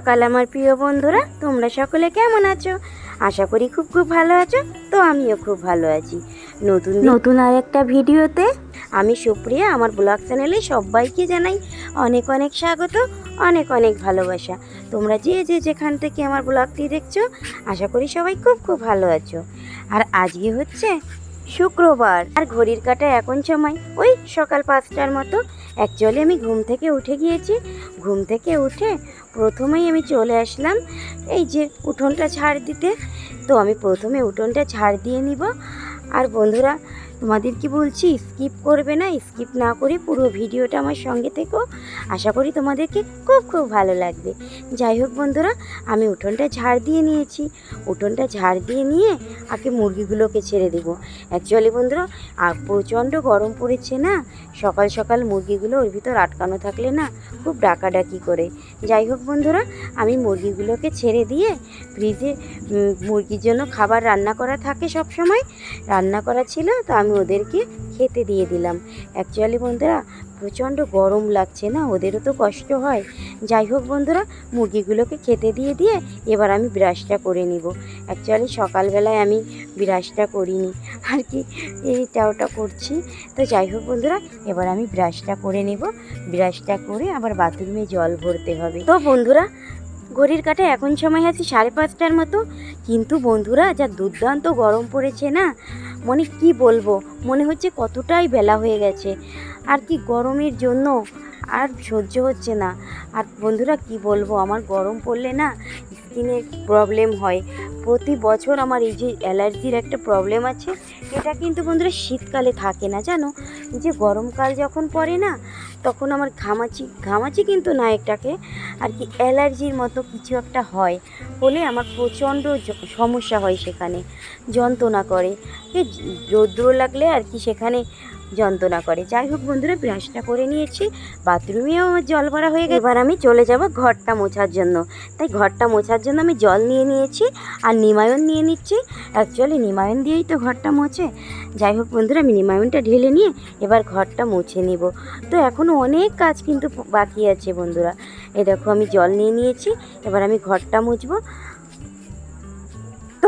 সকাল আমার প্রিয় বন্ধুরা তোমরা সকলে কেমন আছো? আশা করি খুব খুব ভালো আছো তো আমিও খুব ভালো আছি। নতুন নতুন আর একটা ভিডিওতে আমি সুপ্রিয়া আমার ব্লগ চ্যানেলে সবাইকে জানাই অনেক অনেক স্বাগত অনেক অনেক ভালোবাসা। তোমরা যে যে যেখান থেকে আমার ব্লগটি দেখছ আশা করি সবাই খুব খুব ভালো আছো। আর আজকে হচ্ছে শুক্রবার। আর ঘড়ির কাটা এখন সময়। ওই সকাল পাঁচটার মতো। অ্যাকচুয়ালি আমি ঘুম থেকে উঠে গিয়েছি। ঘুম থেকে উঠে প্রথমেই আমি চলে আসলাম এই যে উঠোনটা ছাড় দিতে। তো আমি প্রথমে উঠোনটা ছাড় দিয়ে নিব। আর বন্ধুরা তোমাদের কি বলছি স্কিপ করবে না স্কিপ না করে পুরো ভিডিওটা আমার সঙ্গে থেকো। আশা করি তোমাদেরকে খুব খুব ভালো লাগবে। যাই হোক বন্ধুরা, আমি উঠোনটা ঝাড় দিয়ে নিয়েছি। উঠোনটা ঝাড় দিয়ে নিয়ে আগে মুরগিগুলোকে ছেড়ে দেবো। অ্যাকচুয়ালি বন্ধুরা প্রচণ্ড গরম পড়েছে না? সকাল সকাল মুরগিগুলো ওর ভিতর আটকানো থাকলে না খুব ডাকাডাকি করে। যাই হোক বন্ধুরা, আমি মুরগিগুলোকে ছেড়ে দিয়ে ফ্রিজে মুরগির জন্য খাবার রান্না করা থাকে সব সময়। রান্না করা ছিল, তো আমি ওদেরকে খেতে দিয়ে দিলাম। অ্যাকচুয়ালি বন্ধুরা প্রচণ্ড গরম লাগছে না? ওদেরও তো কষ্ট হয়। যাই হোক বন্ধুরা, মুরগিগুলোকে খেতে দিয়ে দিয়ে এবার আমি ব্রাশটা করে নিব। অ্যাকচুয়ালি সকালবেলায় আমি ব্রাশটা করিনি। আর কি এইটা ওটা করছি। তো যাই হোক বন্ধুরা, এবার আমি ব্রাশটা করে নেব। ব্রাশটা করে আবার বাথরুমে জল ভরতে হবে। তো বন্ধুরা, ঘড়ির কাটা এখন সময় আছে সাড়ে পাঁচটার মতো। কিন্তু বন্ধুরা, যা দুর্দান্ত গরম পড়েছে না? মনে কি বলব? মনে হচ্ছে কতটাই বেলা হয়ে গেছে। আর কি গরমের জন্য? আর সহ্য হচ্ছে না। আর বন্ধুরা, কি বলব? আমার গরম পড়লে না স্কিনের প্রবলেম হয়। প্রতি বছর আমার এই যে অ্যালার্জির একটা প্রবলেম আছে, এটা কিন্তু বন্ধুরা শীতকালে থাকে না, জানো? যে গরমকাল যখন পড়ে না, তখন আমার ঘামাচি ঘামাচি কিন্তু না এটাকে আর কি অ্যালার্জির মতো কিছু একটা হয় বলে আমার প্রচণ্ড সমস্যা হয় সেখানে, যন্ত্রণা করে। রৌদ্র লাগলে আর কি সেখানে যন্ত্রণা করে। যাই হোক বন্ধুরা ব্রাশটা করে নিয়েছি। বাথরুমেও আমার জল ভরা হয়ে গেছে। এবার আমি চলে যাব ঘরটা মোছার জন্য। তাই ঘরটা মোছার জন্য আমি জল নিয়ে নিয়েছি আর নিমায়ন নিয়ে নিচ্ছি। অ্যাকচুয়ালি নিমায়ন দিয়েই তো ঘরটা মোছে। যাই হোক বন্ধুরা, আমি নিমায়নটা ঢেলে নিয়ে এবার ঘরটা মুছে নিব। তো এখনও অনেক কাজ কিন্তু বাকি আছে বন্ধুরা। এই দেখো আমি জল নিয়ে নিয়েছি। এবার আমি ঘরটা মুছবো।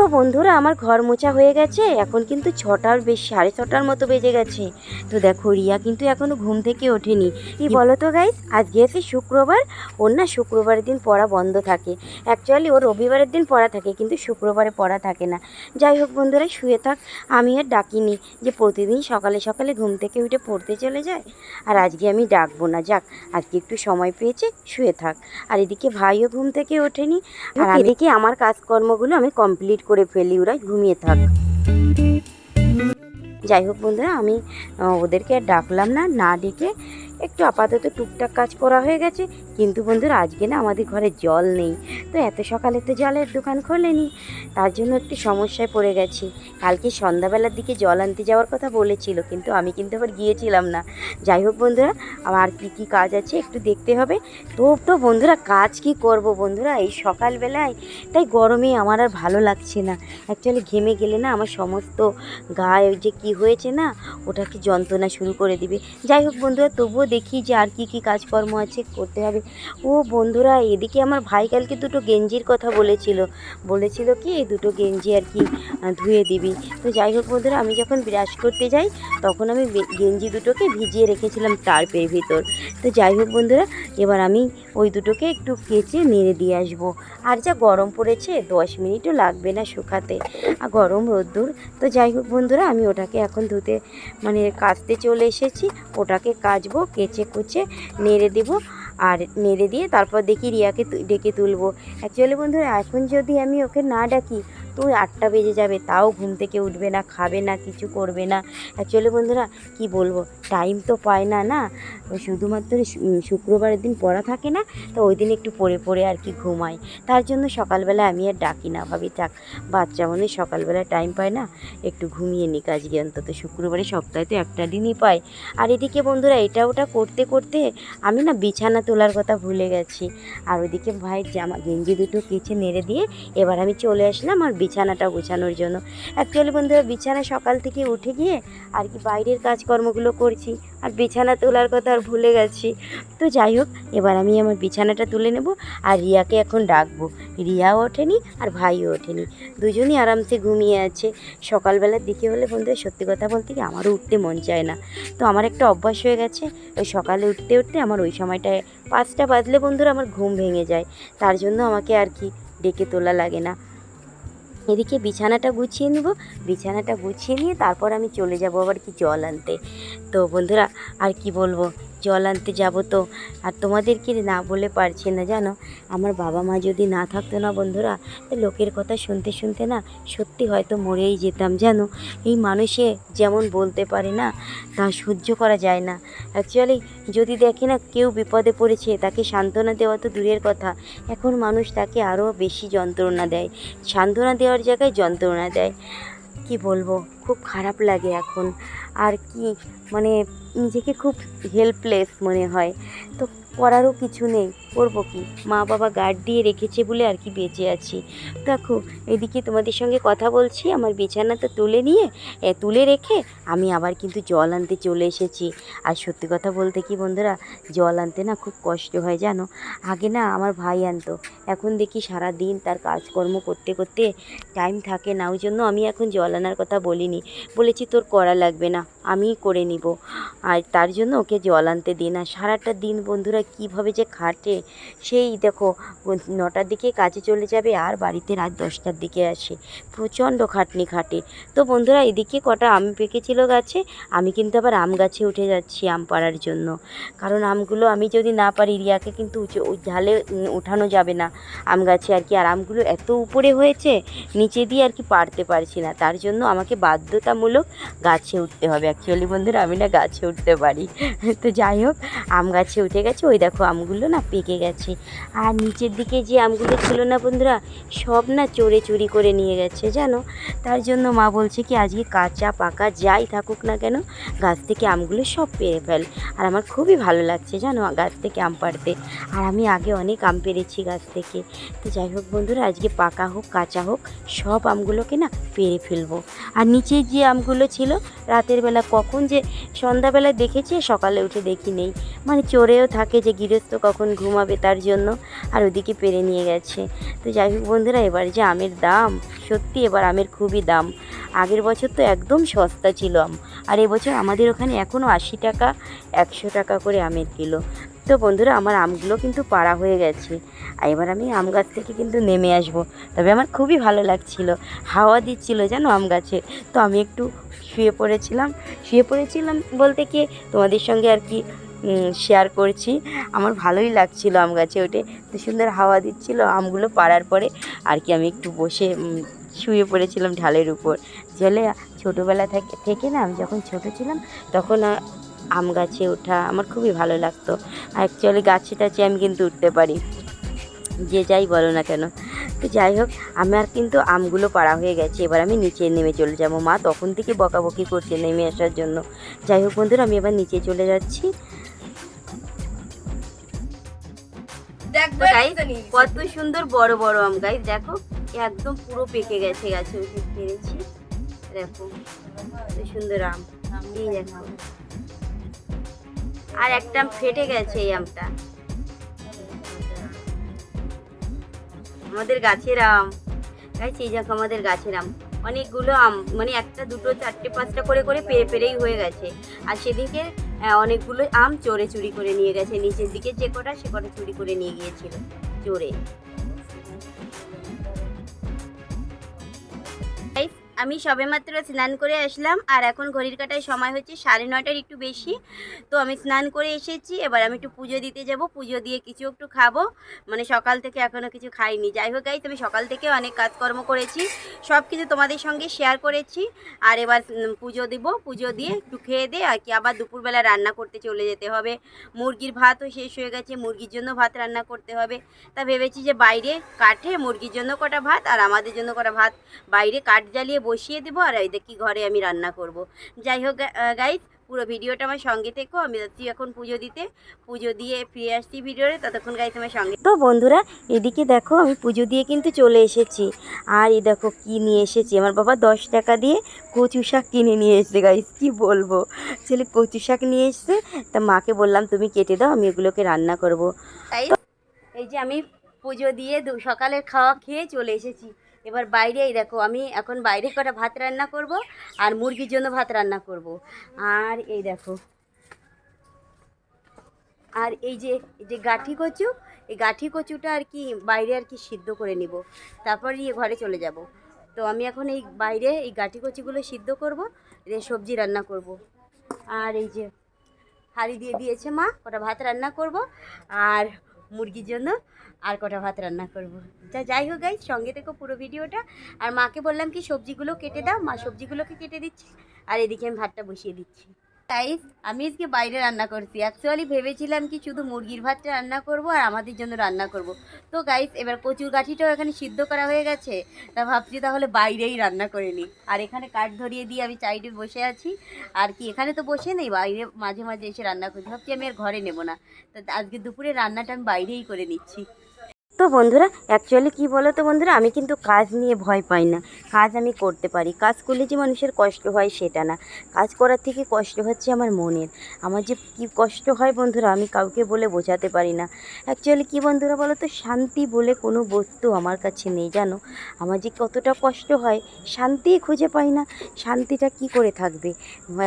তো বন্ধুরা আমার ঘর মোছা হয়ে গেছে। এখন কিন্তু ছটার বেশি সাড়ে ছটার মতো বেজে গেছে। তো দেখো রিয়া কিন্তু এখনও ঘুম থেকে ওঠেনি। কি বলো তো গাইস আজকে আছে শুক্রবার। ওর না শুক্রবারের দিন পড়া বন্ধ থাকে। অ্যাকচুয়ালি ওর রবিবারের দিন পড়া থাকে কিন্তু শুক্রবারে পড়া থাকে না। যাই হোক বন্ধুরা শুয়ে থাক। আমি আর ডাকিনি যে প্রতিদিন সকালে সকালে ঘুম থেকে উঠে পড়তে চলে যায়। আর আজকে আমি ডাকবো না। যাক আজকে একটু সময় পেয়েছে শুয়ে থাক। আর এদিকে ভাইও ঘুম থেকে ওঠেনি। আর এদিকে আমার কাজকর্মগুলো আমি কমপ্লিট করে ফেলি, ওরা ঘুমিয়ে থাক। যাই হোক বন্ধুরা, আমি ওদেরকে ডাকলাম না না ডেকে একটু আপাতত টুকটাক কাজ করা হয়ে গেছে। কিন্তু বন্ধুরা, আজকে না আমাদের ঘরে জল নেই। তো এত সকালে তো জলের দোকান খোলেনি। তার জন্য একটু সমস্যায় পড়ে গেছি। কালকে সন্ধ্যাবেলার দিকে জল আনতে যাওয়ার কথা বলেছিল, কিন্তু আমি কিন্তু আবার গিয়েছিলাম না। যাই হোক বন্ধুরা, আমার কী কী কাজ আছে একটু দেখতে হবে। তো তো বন্ধুরা, কাজ কি করব বন্ধুরা? এই সকালবেলায়, তাই গরমে আমার আর ভালো লাগছে না। অ্যাকচুয়ালি ঘেমে গেলে না আমার সমস্ত গায়ে যে কী হয়েছে না, ওটাকে যন্ত্রণা শুরু করে দিবে। যাই হোক বন্ধুরা, তবুও দেখি যে আর কি কি কাজকর্ম আছে, করতে হবে। ও বন্ধুরা, এদিকে আমার ভাই কালকে দুটো গেঞ্জির কথা বলেছিল। বলেছিল কি এই দুটো গেঞ্জি আর কি ধুয়ে দিবি। তো যাই হোক বন্ধুরা, আমি যখন ব্রাশ করতে যাই, তখন আমি গেঞ্জি দুটোকে ভিজিয়ে রেখেছিলাম টার্পের ভিতর। তো যাই হোক বন্ধুরা, এবার আমি ওই দুটোকে একটু কেচে নেড়ে দিয়ে আসব। আর যা গরম পড়েছে, দশ মিনিটও লাগবে না শুকাতে। আর গরম রোদ্দুর। তো যাই হোক বন্ধুরা, আমি ওটাকে এখন ধুতে মানে কাচতে চলে এসেছি। ওটাকে কাচবো, কেচে কুচে নেড়ে দেবো। আর নেড়ে দিয়ে তারপর দেখি রিয়াকে ডেকে তুলবো। অ্যাকচুয়ালি বন্ধুরা, এখন যদি আমি ওকে না ডাকি তো আটটা বেজে যাবে, তাও ঘুম থেকে উঠবে না, খাবে না, কিছু করবে না। অ্যাকচুয়ালি বন্ধুরা, কি বলব টাইম তো পায় না না? শুধুমাত্র শুক্রবারের দিন পড়া থাকে না, তো ওই দিন একটু পড়ে পড়ে আর কি ঘুমাই। তার জন্য সকালবেলা আমি আর ডাকি না, ভাবি থাক, বাচ্চা মনে সকালবেলা টাইম পায় না, একটু ঘুমিয়ে নিক আজকে অন্তত, শুক্রবারে সপ্তাহে তো একটা দিনই পাই আর এদিকে বন্ধুরা, এটা ওটা করতে করতে আমি না বিছানা তোলার কথা ভুলে গেছি। আর ওইদিকে ভাইয়ের জামা গেঞ্জি দুটো কেচে নেড়ে দিয়ে এবার আমি চলে আসলাম আর বিছানাটা গোছানোর জন্য। অ্যাকচুয়ালি বন্ধুরা, বিছানা সকাল থেকে উঠে গিয়ে আর কি বাইরের কাজকর্মগুলো করছি। আর বিছানা তোলার কথা আর ভুলে গেছি। তো যাই হোক, এবার আমি আমার বিছানাটা তুলে নেব আর রিয়াকে এখন ডাকবো। রিয়াও ওঠেনি আর ভাইও ওঠেনি। দুজনই আরামসে ঘুমিয়ে আছে। সকালবেলার দিকে হলে বন্ধুরা, সত্যি কথা বলতে কি আমারও উঠতে মন চায় না। তো আমার একটা অভ্যাস হয়ে গেছে। ওই সকালে উঠতে উঠতে আমার ওই সময়টায় পাঁচটা বাজলে বন্ধুরা আমার ঘুম ভেঙে যায়। তার জন্য আমাকে আর কি ডেকে তোলা লাগে না। এদিকে বিছানাটা গুছিয়ে নেব। বিছানাটা গুছিয়ে নিয়ে তারপর আমি চলে যাব আবার কি জল আনতে। তো বন্ধুরা, আর কি বলব? জল আনতে যাব তো। আর তোমাদের তোমাদেরকে না বলে পারছি না জানো? আমার বাবা মা যদি না থাকতো না বন্ধুরা লোকের কথা শুনতে শুনতে না সত্যি হয়তো মরেই যেতাম জানো? এই মানুষে যেমন বলতে পারে না, তা সহ্য করা যায় না। অ্যাকচুয়ালি যদি দেখে না কেউ বিপদে পড়েছে, তাকে সান্ত্বনা দেওয়া তো দূরের কথা। এখন মানুষ তাকে আরও বেশি যন্ত্রণা দেয়। সান্ত্বনা দেওয়ার জায়গায় যন্ত্রণা দেয়। কি বলব? খুব খারাপ লাগে এখন। আর কি মানে নিজেকে খুব হেল্পলেস মনে হয়। তো করারও কিছু নেই করব কি? মা বাবা গার্ড দিয়ে রেখেছে বলে আর কি বেঁচে আছি। দেখো এদিকে তোমাদের সঙ্গে কথা বলছি আমার বিছানা তো তুলে নিয়ে এ, তুলে রেখে আমি আবার কিন্তু জল আনতে চলে এসেছি। আর সত্যি কথা বলতে কি বন্ধুরা জল আনতে না খুব কষ্ট হয় জানো? আগে না আমার ভাই আনতো এখন দেখি সারা দিন তার কাজকর্ম করতে করতে টাইম থাকে না ওই জন্য আমি এখন জল আনার কথা বলিনি। বলেছি তোর করা লাগবে না আমিই করে নিব। আর তার জন্য ওকে জল আনতে দিই না। সারাটা দিন বন্ধুরা কীভাবে যে খাটে, সেই দেখো নটার দিকে কাজে চলে যাবে আর বাড়িতে রাত দশটার দিকে আসে। প্রচণ্ড খাটনি খাটে। তো বন্ধুরা, এদিকে কটা আম পেকেছিল গাছে, আমি কিন্তু আবার আম গাছে উঠে যাচ্ছি আম পাড়ার জন্য। কারণ আমগুলো আমি যদি না পারি, রিয়াকে কিন্তু ঝালে উঠানো যাবে না আম গাছে আর কি। আর আমগুলো এত উপরে হয়েছে, নিচে দিয়ে আর কি পারতে পারছি না। তার জন্য আমাকে বাধ্যতামূলক গাছে উঠতে হবে। অ্যাকচুয়ালি বন্ধুরা, আমি না গাছে উঠতে পারি। তো যাই হোক, আম গাছে উঠে গেছে ওই দেখো আমগুলো না পেকে গেছে। আর নিচের দিকে যে আমগুলো ছিল না বন্ধুরা, সব না চোরে চুরি করে নিয়ে গেছে, জানো? তার জন্য মা বলছে কি, আজকে কাঁচা, পাকা যাই থাকুক না কেন, গাছ থেকে আমগুলো সব পেরে ফেল। আর আমার খুবই ভালো লাগছে, জানো, গাছ থেকে আম পাড়তে। আর আমি আগে অনেক আম পেরেছি গাছ থেকে। তো যাই হোক বন্ধুরা, আজকে পাকা হোক, কাঁচা হোক, সব আমগুলোকে না পেরে ফেলব। আর নিচে যে আমগুলো ছিল, রাতের বেলা কখন যে সন্ধ্যাবেলা দেখেছি, সকালে উঠে দেখি নেই। মানে চোরেও থাকে যে গৃহস্থ কখন ঘুমাবে তার জন্য আর ওদিকে পেরে নিয়ে গেছে। তো যাই হোক বন্ধুরা, এবার যে আমের দাম, সত্যি এবার আমের খুবই দাম। আগের বছর তো একদম সস্তা ছিল আম, আর এবছর আমাদের ওখানে এখনও আশি টাকা, একশো টাকা করে আমের কিলো। তো বন্ধুরা, আমার আমগুলো কিন্তু পাড়া হয়ে গেছে। আর এবার আমি আম গাছ থেকে কিন্তু নেমে আসব। তবে আমার খুবই ভালো লাগছিল। হাওয়া দিচ্ছিল জানো আম গাছে। তো আমি একটু শুয়ে পড়েছিলাম। শুয়ে পড়েছিলাম বলতে কি, তোমাদের সঙ্গে আর কি শেয়ার করছি। আমার ভালোই লাগছিল আম গাছে উঠে তো সুন্দর হাওয়া দিচ্ছিল আমগুলো পাড়ার পরে। আর কি আমি একটু বসে শুয়ে পড়েছিলাম ঢালের উপর। জলে ছোটোবেলা থেকে থেকে না আমি যখন ছোটো ছিলাম, তখন আম গাছে ওঠা আমার খুবই ভালো লাগতো। অ্যাকচুয়ালি গাছে টাছে আমি কিন্তু উঠতে পারি। যে যাই বলো না কেন। তো যাই হোক, আমার কিন্তু আমগুলো পাড়া হয়ে গেছে। এবার আমি নিচে নেমে চলে যাব। মা তখন থেকে বকাবকি করছে নেমে আসার জন্য। যাই হোক বন্ধুরা, আমি এবার নিচে চলে যাচ্ছি। কত সুন্দর বড় বড় আম গাইস দেখো একদম পুরো পেকে গেছে গাছে উঠে পেরেছি দেখো কত সুন্দর আম এই দেখো। আর একটা আম ফেটে গেছে এই আমটা। আমাদের গাছের আম। গাইছে এই দেখো আমাদের গাছের আম। অনেকগুলো আম মানে একটা, দুটো, চারটে, পাঁচটা করে করে পেরে, পেরেই হয়ে গেছে। আর সেদিকে অনেকগুলো আম চোরে চুরি করে নিয়ে গেছে। নিচের দিকে যে কটা, সে কটা চুরি করে নিয়ে গিয়েছিল, চোরে। আমি সবেমাত্র স্নান করে আসলাম, আর এখন ঘড়ির কাটায় সময় হচ্ছে সাড়ে নটার একটু বেশি। তো আমি স্নান করে এসেছি, এবার আমি একটু পুজো দিতে যাব, পুজো দিয়ে কিছু একটু খাব। মানে সকাল থেকে এখনও কিছু খাইনি। যাই হোক গাইজ আমি সকাল থেকে অনেক কাজকর্ম করেছি সব কিছু তোমাদের সঙ্গে শেয়ার করেছি। আর এবার পুজো দিব, পুজো দিয়ে একটু খেয়ে দিয়ে, আর কি আবার দুপুরবেলা রান্না করতে চলে যেতে হবে। মুরগির ভাতও শেষ হয়ে গেছে, মুরগির জন্য ভাত রান্না করতে হবে। তা ভেবেছি যে বাইরে কাঠে মুরগির জন্য কটা ভাত, আর আমাদের জন্য কটা ভাত। বাইরে কাঠ জ্বালিয়ে বসিয়ে দেবো আর এই দেখি ঘরে আমি রান্না করব। যাই হোক গাইজ পুরো ভিডিওটা আমার সঙ্গে থেকো। আমি যাচ্ছি এখন পুজো দিতে। পুজো দিয়ে ফিরে আসছি ভিডিওরে ততক্ষণ গাইছে আমার সঙ্গে তো বন্ধুরা এদিকে দেখো আমি পুজো দিয়ে কিন্তু চলে এসেছি। আর এই দেখো কি নিয়ে এসেছি। আমার বাবা দশ টাকা দিয়ে কচু শাক কিনে নিয়ে এসেছে গাইস কি বলব? ছেলে কচু শাক নিয়ে এসছে তা মাকে বললাম তুমি কেটে দাও আমি এগুলোকে রান্না করব। তাই এই যে আমি পুজো দিয়ে সকালের খাওয়া খেয়ে চলে এসেছি। এবার বাইরে এই দেখো, আমি এখন বাইরে কটা ভাত রান্না করব আর মুরগির জন্য ভাত রান্না করব। আর এই দেখো, আর এই যে এই যে গাঠি কচু, এই গাঠি কচুটা আর কি বাইরে আর কি সিদ্ধ করে নিব। তারপর ইয়ে ঘরে চলে যাব। তো আমি এখন এই বাইরে এই গাঠি কচুগুলো সিদ্ধ করব, দিয়ে সবজি রান্না করব। আর এই যে, হাঁড়ি দিয়ে দিয়েছে মা, কটা ভাত রান্না করব। আর মুরগির জন্য আর কটা ভাত রান্না করব। যা যাই হোক গাই সঙ্গে দেখো পুরো ভিডিওটা। আর মাকে বললাম কি, সবজিগুলো কেটে দাও। মা সবজিগুলোকে কেটে দিচ্ছে। আর এদিকে আমি ভাতটা বসিয়ে দিচ্ছি। তাই আমি আজকে বাইরে রান্না করছি। অ্যাকচুয়ালি ভেবেছিলাম কি শুধু মুরগির ভাতটা রান্না করব আর আমাদের জন্য রান্না করব। তো গাইস এবার কচুর গাঠিটাও এখানে সিদ্ধ করা হয়ে গেছে। তা ভাবছি তাহলে বাইরেই রান্না করে নিই। আর এখানে কাঠ ধরিয়ে দিয়ে আমি সাইডে বসে আছি। আর কি, এখানে তো বসে নেই, বাইরে মাঝে মাঝে এসে রান্না করছি। ভাবছি আমি আর ঘরে নেব না। তো আজকে দুপুরে রান্নাটা আমি বাইরেই করে নিচ্ছি। তো বন্ধুরা অ্যাকচুয়ালি কি বলো তো বন্ধুরা, আমি কিন্তু কাজ নিয়ে ভয় পাই না। কাজ আমি করতে পারি। কাজ করলে যে মানুষের কষ্ট হয় সেটা না। কাজ করার থেকে কষ্ট হচ্ছে আমার মনের। আমার যে কী কষ্ট হয় বন্ধুরা, আমি কাউকে বলে বোঝাতে পারি না। অ্যাকচুয়ালি কি বন্ধুরা বলো তো শান্তি বলে কোনো বস্তু আমার কাছে নেই, জানো? আমার যে কতটা কষ্ট হয়, শান্তিই খুঁজে পাই না। শান্তিটা কি করে থাকবে?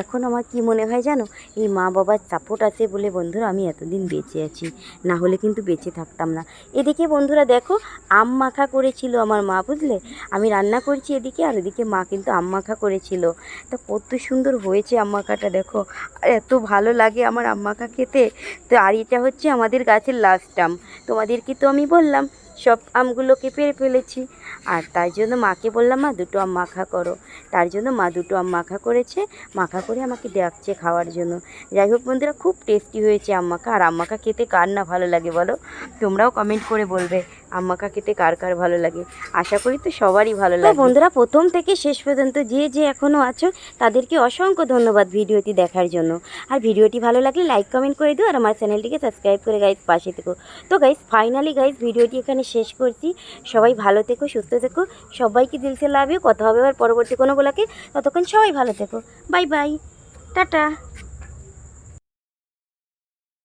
এখন আমার কি মনে হয় জানো? এই মা বাবার সাপোর্ট আছে বলে বন্ধুরা, আমি এতদিন বেঁচে আছি। না হলে কিন্তু বেঁচে থাকতাম না। এদিকে বন্ধুরা দেখো, আম মাখা করেছিল আমার মা, বুঝলে? আমি রান্না করছি এদিকে, আর এদিকে মা কিন্তু আম মাখা করেছিল। তা কত সুন্দর হয়েছে আম মাখাটা, দেখো। আর এত ভালো লাগে আমার আম মাখা খেতে। তো আর এটা হচ্ছে আমাদের গাছের লাস্ট আম। তোমাদেরকে তো আমি বললাম সব আমগুলোকে পেরে ফেলেছি। আর তার জন্য মাকে বললাম মা দুটো আম মাখা করো। তার জন্য মা দুটো আম মাখা করেছে। মাখা করে আমাকে ডাকছে খাওয়ার জন্য। যাই হোক বন্ধুরা খুব টেস্টি হয়েছে আম মাখা। আর আম মাখা খেতে কার না ভালো লাগে বলো? তোমরাও কমেন্ট করে বলবে আম মাখা খেতে কার কার ভালো লাগে? আশা করি তো সবারই ভালো লাগে বন্ধুরা প্রথম থেকে শেষ পর্যন্ত যে যে এখনও আছো তাদেরকে অসংখ্য ধন্যবাদ ভিডিওটি দেখার জন্য। আর ভিডিওটি ভালো লাগলে লাইক কমেন্ট করে দিও। আর আমার চ্যানেলটিকে সাবস্ক্রাইব করে গাইজ পাশে থেকো। তো গাইজ ফাইনালি গাইজ ভিডিওটি এখানে শেষ করছি। সবাই ভালো থেকো, সুস্থ থেকো। সবাইকে দিলসে লাভ কথা হবে আবার পরবর্তী কোনো বলাকে ততক্ষণ সবাই ভালো থেকো। Bye bye. টাটা।